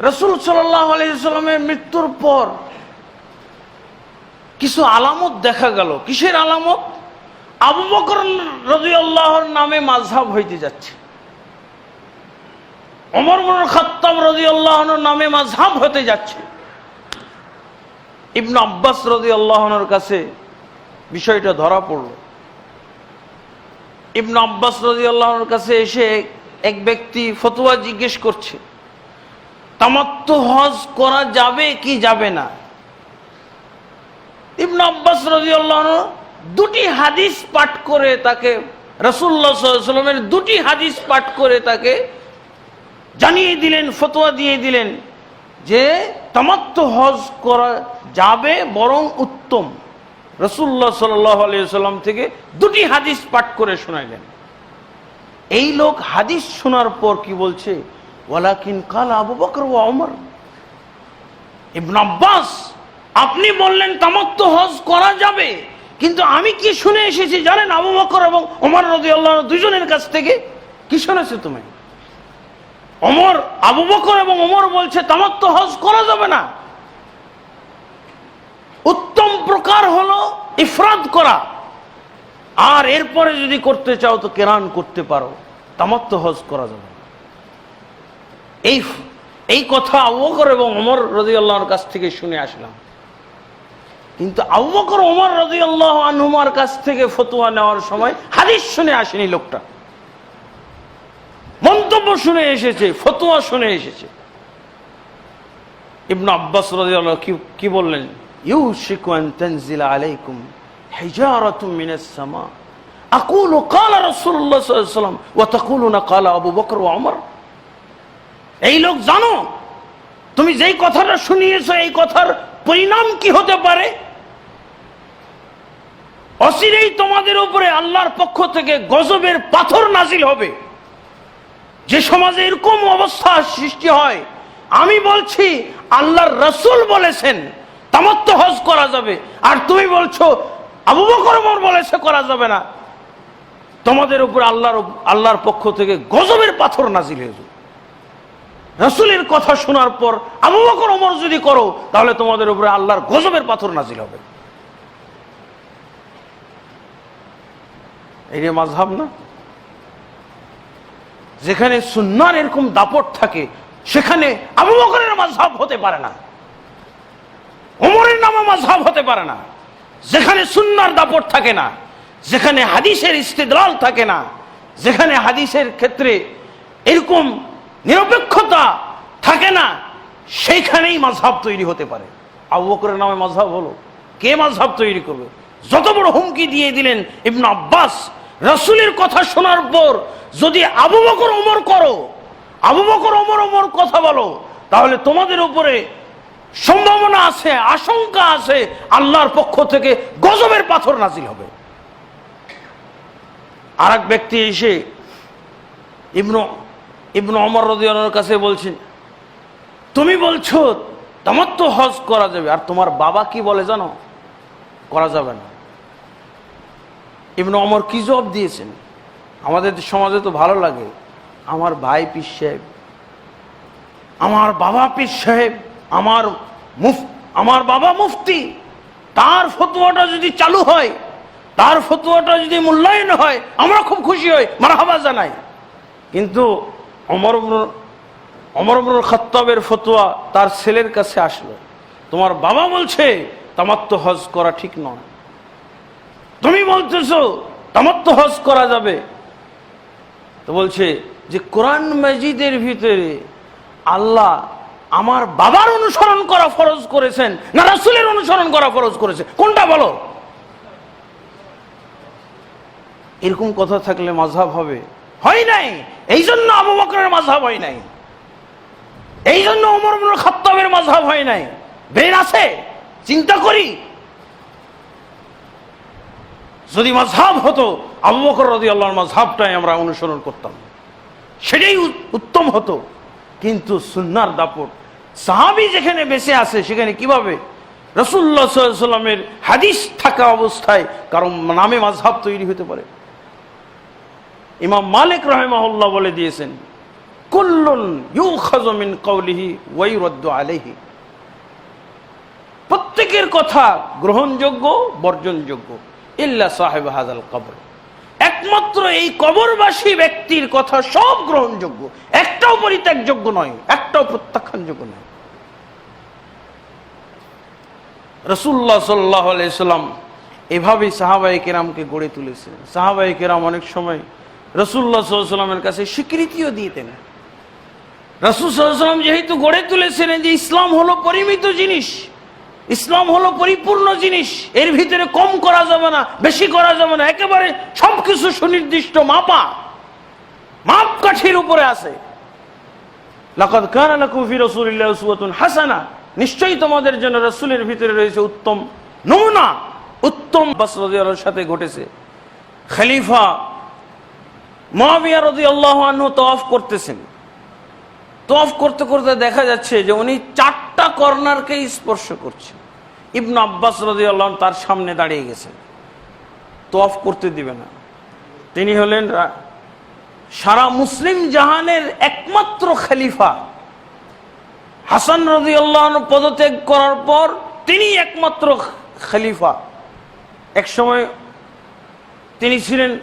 রসুল আলাইসাল্লামের মৃত্যুর পর কিছু আলামত দেখা গেল। কিসের আলামত? আবু বকর রবি আল্লাহর নামে মাঝহাব হইতে যাচ্ছে। অমর মন খত্তাব রদি আল্লাহর নামে মাঝহাব হতে যাচ্ছে। ইবন আব্বাস রদি আল্লাহনের কাছে বিষয়টা ধরা পড়ল। ইবন আব্বাস রদি আল্লাহর কাছে এসে এক ব্যক্তি ফতোয়া জিজ্ঞেস করছে তামাত্ম হজ করা যাবে কি যাবে না? ইবন আব্বাস রদি আল্লাহ দুটি হাদিস পাঠ করে তাকে রসুল্লাহ দুটি হাদিস পাঠ করে তাকে জানিয়ে দিলেন, ফতোয়া দিয়ে দিলেন যে তামাত্ম হজ করা যাবে বরং উত্তম। রসুল্লাহ সাল্লাহ আলিয়াল্লাম থেকে দুটি হাদিস পাঠ করে শোনাইলেন। এই লোক হাদিস শোনার পর কি বলছে? ওয়ালাকিন কাল আবু বকর ও অমর ইবন আব্বাস, আপনি বললেন তামাত্ম হজ করা যাবে, কিন্তু আমি কি শুনে এসেছি জানেন আবু বকর এবং ওমর রদি আল্লাহ দুজনের কাছ থেকে? কি শুনেছো তুমি? অমর আবু বকর এবং ওমর বলছে তামাত্ম হজ করা যাবে না। উত্তম প্রকার হলো ইফরাদ করা। আর এরপরে যদি করতে চাও তো কেরান করতে পারো তামাত্ম হজ করা যাবে এই এই কথা আবু এবং ওমর রদি আল্লাহর কাছ থেকে শুনে আসলাম। কিন্তু আবু বকর ওমর রদি আল্লাহ আনহুমার কাছ থেকে ফতুয়া নেওয়ার সময় হাদিস শুনে আসেনি লোকটা। মন্তব্য শুনে এসেছে, ফতুয়া শুনে এসেছে। ইবনু আব্বাস রাদিয়াল্লাহু কি কি বললেন? ইউশিকু আন তানজিলা আলাইকুম হিজারাতুম মিনাস সামা। আকুলু ক্বালা রাসূলুল্লাহ সাল্লাল্লাহু আলাইহি ওয়া তাকুলুনা ক্বালা আবু বকর ওয়া এই লোক জানো, তুমি যেই কথাটা শুনিয়েছো, এই কথার পরিণাম কি হতে পারে? অচিরেই তোমাদের উপরে আল্লাহর পক্ষ থেকে গজবের পাথর নাজিল হবে। যে সমাজে এরকম অবস্থা সৃষ্টি হয়, আমি বলছি, আল্লাহর রসুল বলেছেন তামাত্ম হজ করা যাবে। আর তুমি বলছো, আবু বকর ওমর বলেছে, করা যাবে না। তোমাদের উপর আল্লাহর আল্লাহর পক্ষ থেকে গজবের পাথর নাজিল হয়ে যাবে রসুলের কথা শোনার পর আবু বকর ওমর যদি করো, তাহলে তোমাদের উপরে আল্লাহর গজবের পাথর নাজিল হবে। এই যে মাঝহাব না। যেখানে সুন্নার এরকম দাপট থাকে, সেখানে আবু বকরের মাঝহাব হতে পারে না। ওমরের নামে মাঝহাব হতে পারে না। যেখানে সুন্নার দাপট থাকে না, যেখানে হাদিসের ইস্তেদলাল থাকে না, যেখানে হাদিসের ক্ষেত্রে এরকম নিরপেক্ষতা থাকে না, সেইখানেই মাঝহাব তৈরি হতে পারে। আবু বকরের নামে মাঝহাব হলো। কে মাঝহাব তৈরি করবে? যত বড় হুমকি দিয়ে দিলেন ইবন আব্বাস, রসুলের কথা শোনার পর যদি আবু বকর ওমর করো, আবু বকর ওমর ওমর কথা বলো, তাহলে তোমাদের উপরে সম্ভাবনা আছে, আশঙ্কা আছে, আল্লাহর পক্ষ থেকে গজবের পাথর নাজিল হবে। আর ব্যক্তি এসে ইবনু ইবনু অমর রদিয়ানোর কাছে বলছেন, তুমি বলছো তোমার তো হজ করা যাবে, আর তোমার বাবা কি বলে জানো? করা যাবে না। ইবনু অমর কি জবাব দিয়েছেন? আমাদের সমাজে তো ভালো লাগে, আমার ভাই পীর সাহেব, আমার বাবা পীর সাহেব, আমার মুফ, আমার বাবা মুফতি, তার ফতুয়াটা যদি চালু হয়, তার ফতুয়াটা যদি মূল্যায়ন হয়, আমরা খুব খুশি হই, মারহাবা জানাই। কিন্তু অমর ইবনুল- অমর ইবনুল খত্তাবের ফতুয়া তার ছেলের কাছে আসলো। তোমার বাবা বলছে তামাত্ম হজ করা ঠিক নয়। তুমি বলতেছো তামাত্ম হজ করা যাবে। তো বলছে যে, কোরআন মসজিদের ভিতরে আল্লাহ আমার বাবার অনুসরণ করা ফরজ করেছেন, না রাসুলের অনুসরণ করা ফরজ করেছে কোনটা বলো? এরকম কথা থাকলে মাঝহাব হবে। হয় নাই। এই জন্য আবু বকরের মাঝহাব হয় নাই। এই জন্য অমর খত্তাবের মাঝহাব হয় নাই। বের আছে, চিন্তা করি। যদি মাঝহাব হতো, আবু বকর রদি আল্লাহর মাঝহাবটাই আমরা অনুসরণ করতাম। সেটাই উত্তম হতো। কিন্তু সুন্নার দাপট, সাহাবি যেখানে বেঁচে আছে, সেখানে কীভাবে? রসুল্লাহ সাল্লামের হাদিস থাকা অবস্থায় কারণ নামে মাঝহাব তৈরি হতে পারে? ইমাম মালিক রহেমাহুল্লাহ বলে দিয়েছেন, কুল্লুন ইউরাদ্দু আলাইহি। প্রত্যেকের কথা গ্রহণযোগ্য, বর্জনযোগ্য, ইল্লা সাহেব হাজাল কবর। একমাত্র এই কবরবাসী ব্যক্তির কথা সব গ্রহণযোগ্য। একটাও পরিত্যাগযোগ্য নয়, একটাও প্রত্যাখ্যানযোগ্য নয়। রসুল্লাহ সাল্লাহ আলাইসাল্লাম এভাবেই সাহাবাই কেরামকে গড়ে তুলেছিলেন সাহাবাই কেরাম অনেক সময় রসুল্লাহ সাল্লামের কাছে স্বীকৃতিও দিতেন। রসুল সাল্লাম যেহেতু গড়ে তুলেছিলেন যে ইসলাম হলো পরিমিত জিনিস, ইসলাম হলো পরিপূর্ণ জিনিস, এর ভিতরে কম করা যাবে না, বেশি করা যাবে না, একেবারে সবকিছু সুনির্দিষ্ট মাপা, মাপকাঠির উপরে আছে। হাসানা, নিশ্চয়ই তোমাদের জন্য রাসূলের ভিতরে রয়েছে উত্তম নমুনা, উত্তম বাস সাথে ঘটেছে। খলিফা রাদিয়াল্লাহু আনহু তওয়াফ করতেছেন। তফ করতে করতে দেখা যাচ্ছে যে উনি চারটা কর্নারকে স্পর্শ করছেন। ইবনু আব্বাস রাদিয়াল্লাহু আনহু তার সামনে দাঁড়িয়ে গেছেন। তফ করতে দিবে না। তিনি হলেন সারা মুসলিম জাহানের একমাত্র খালিফা। হাসান রাদিয়াল্লাহু আল্লাহ পদত্যাগ করার পর তিনি একমাত্র খলিফা। এক সময় তিনি ছিলেন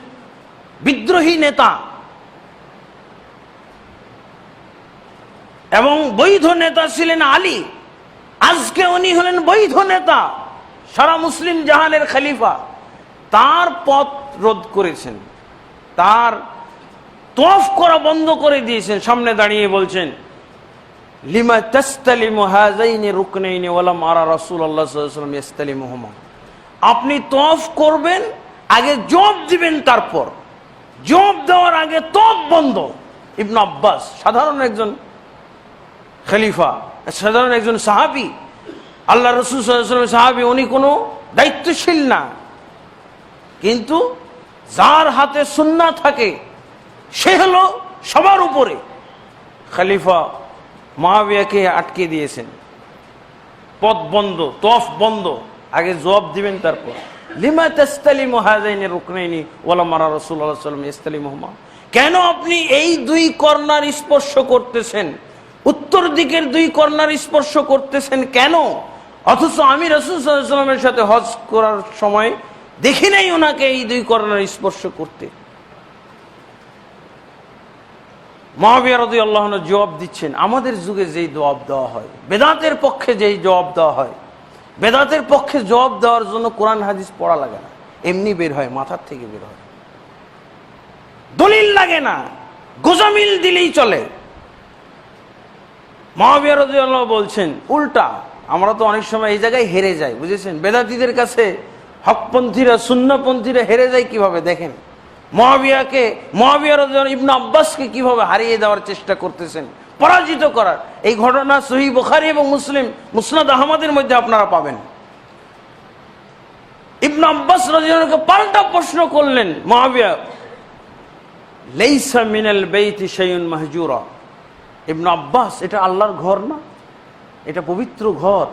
বিদ্রোহী নেতা এবং বৈধ নেতা ছিলেন আলী। আজকে উনি হলেন বৈধ নেতা। সারা মুসলিম জাহানের খলিফা। তার পথ রোধ করেছেন। তার তফ করা বন্ধ করে দিয়েছেন। সামনে দাঁড়িয়ে বলছেন, লিমা তাস্তালিমু হাযাইনি রুকনাইনি ওয়ালাম আরা রাসূলুল্লাহ সাল্লাল্লাহু আলাইহি ওয়াসাল্লাম আপনি তফ করবেন, আগে জব দিবেন তারপর। জব দেওয়ার আগে তফ বন্ধ। ইবন আব্বাস, সাধারণ একজন খলিফা, সাধারণ একজন সাহাবি। আল্লাহ রসুল সাহাবি, উনি কোনো দায়িত্বশীল না। কিন্তু যার হাতে সুন্না থাকে, সে হলো সবার উপরে। খালিফা মহাবিয়াকে আটকে দিয়েছেন। পথ বন্ধ তফ বন্ধ। আগে জবাব দিবেন, তারপর। লিমা রুকনাইনি রসুল্লাহ সাল্লাম ইস্তালি কেন আপনি এই দুই কর্নার স্পর্শ করতেছেন? উত্তর দিকের দুই কর্নার স্পর্শ করতেছেন কেন? অথচ আমি রসুল সাল্লামের সাথে হজ করার সময় দেখি নাই ওনাকে এই দুই কর্নার স্পর্শ করতে। মহাবিয়া রদি আল্লাহ জবাব দিচ্ছেন, আমাদের যুগে যেই জবাব দেওয়া হয়, বেদাতের পক্ষে যেই জবাব দেওয়া হয় বেদাতের পক্ষে জবাব দেওয়ার জন্য কোরআন হাদিস পড়া লাগে না। এমনি বের হয়, মাথার থেকে বের হয়। দলিল লাগে না, গোজামিল দিলেই চলে। মহাবিয়া রদি বলছেন, উল্টা, আমরা তো অনেক সময় এই জায়গায় হেরে যাই, বুঝেছেন? বেদাতিদের কাছে হকপন্থীরা শূন্যপন্থীরা হেরে যায় কীভাবে, দেখেন? মহাবিয়াকে, মহাবিয়া রাদিয়াল্লাহু আনহু আব্বাসকে কীভাবে হারিয়ে দেওয়ার চেষ্টা করতেছেন? পরাজিত করার। এই ঘটনা সহি বুখারী এবং মুসলিম, মুসনাদ আহমদের মধ্যে আপনারা পাবেন। ইবনে আব্বাস রাদিয়াল্লাহু পাল্টা প্রশ্ন করলেন মহাবিয়া লেইসা মিনাল বেইতি শাইউন মাহজুরা। ইবনে আব্বাস, এটা আল্লাহর ঘর না? এটা পবিত্র ঘর।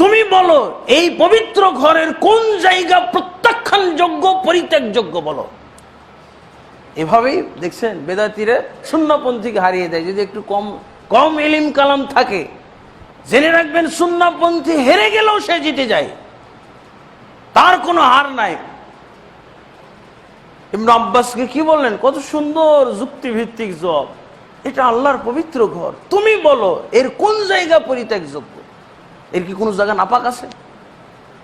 তুমি বলো, এই পবিত্র ঘরের কোন জায়গা প্রত্যাখ্যানযোগ্য, পরিত্যাগযোগ্য বলো? এভাবেই দেখছেন বেদাতিরে শূন্যপন্থীকে হারিয়ে দেয়। যদি একটু কম কম এলিম কালাম থাকে, জেনে রাখবেন শূন্যপন্থী হেরে গেলেও সে জিতে যায়। তার কোনো হার নাই। ইবনে আব্বাসকে কি বললেন? কত সুন্দর যুক্তিভিত্তিক জব। এটা আল্লাহর পবিত্র ঘর। তুমি বলো, এর কোন জায়গা পরিত্যাগযোগ্য? এর কি কোনো জায়গা নাপাক আছে?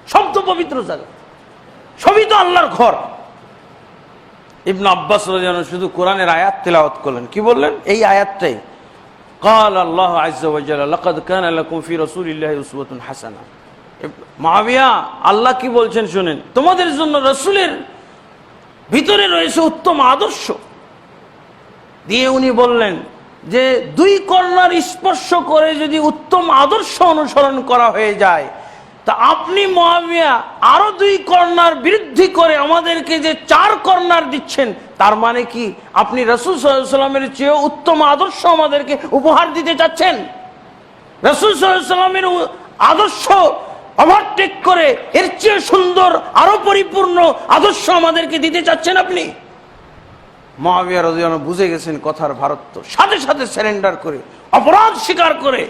সব তো পবিত্র জায়গা। সবই তো আল্লাহর ঘর। ইবনে আব্বাস রাদিয়াল্লাহু আনহু শুধু কোরআনের আয়াত তেলাওয়াত করলেন কি বললেন এই আয়াতটাই قال الله عز وجل لقد كان لكم في رسول الله اسوه حسنه মাবিয়া আল্লাহ কি বলছেন শুনেন তোমাদের জন্য রসুলের ভিতরে রয়েছে উত্তম আদর্শ দিয়ে উনি বললেন যে দুই কর্নার স্পর্শ করে যদি উত্তম আদর্শ অনুসরণ করা হয়ে যায় তা আপনি মহাবিয়া আরও দুই কর্নার বৃদ্ধি করে আমাদেরকে যে চার কর্নার দিচ্ছেন, তার মানে কি আপনি রসুল সাল্লামের চেয়ে উত্তম আদর্শ আমাদেরকে উপহার দিতে চাচ্ছেন? রসুল সাল্লামের আদর্শ ওভারটেক করে এর চেয়ে সুন্দর, আরও পরিপূর্ণ আদর্শ আমাদেরকে দিতে চাচ্ছেন আপনি? মহাবিয়া রাজিয়ানো বুঝে গেছেন কথার ভারত সাথে সাথে স্যারেন্ডার করে, অপরাধ স্বীকার করে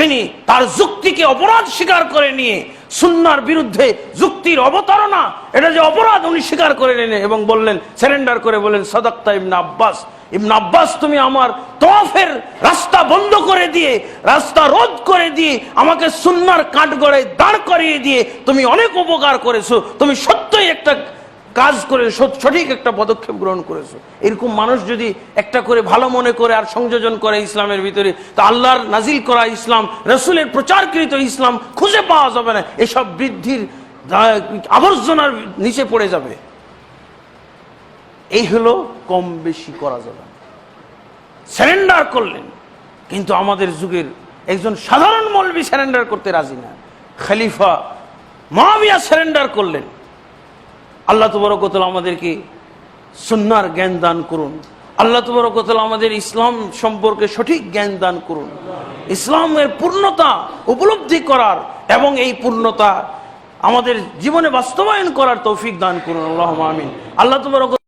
তিনি তার যুক্তিকে অপরাধ স্বীকার করে নিয়ে সুন্নার বিরুদ্ধে যুক্তির অবতারণা, এটা যে অপরাধ উনি স্বীকার করে নিলেন এবং বললেন স্যারেন্ডার করে বললেন, সদাক্তা ইবনা আব্বাস আব্বাস তুমি আমার তোয়াফের রাস্তা বন্ধ করে দিয়ে, রাস্তা রোধ করে দিয়ে, আমাকে সুন্নার কাঠগড়ে দাঁড় করিয়ে দিয়ে তুমি অনেক উপকার করেছ, তুমি সত্যই একটা কাজ করে সঠিক একটা পদক্ষেপ গ্রহণ করেছ। এরকম মানুষ যদি একটা করে ভালো মনে করে আর সংযোজন করে ইসলামের ভিতরে, তা আল্লাহর নাজিল করা ইসলাম, রসুলের প্রচারকৃত ইসলাম খুঁজে পাওয়া যাবে না। এসব বৃদ্ধির আবর্জনার নিচে পড়ে যাবে। এই হলো কম বেশি করা যাবে স্যারেন্ডার করলেন। কিন্তু আমাদের যুগের একজন সাধারণ মৌলবী স্যারেন্ডার করতে রাজি না। খালিফা মহাবিয়া স্যারেন্ডার করলেন। আল্লাহ তবরকতল আমাদেরকে সন্ন্যার জ্ঞান দান করুন। আল্লাহ তবরকতল আমাদের ইসলাম সম্পর্কে সঠিক জ্ঞান দান করুন। ইসলামের পূর্ণতা উপলব্ধি করার এবং এই পূর্ণতা আমাদের জীবনে বাস্তবায়ন করার তৌফিক দান করুন। আল্লাহ আমিন। আল্লাহ তবরক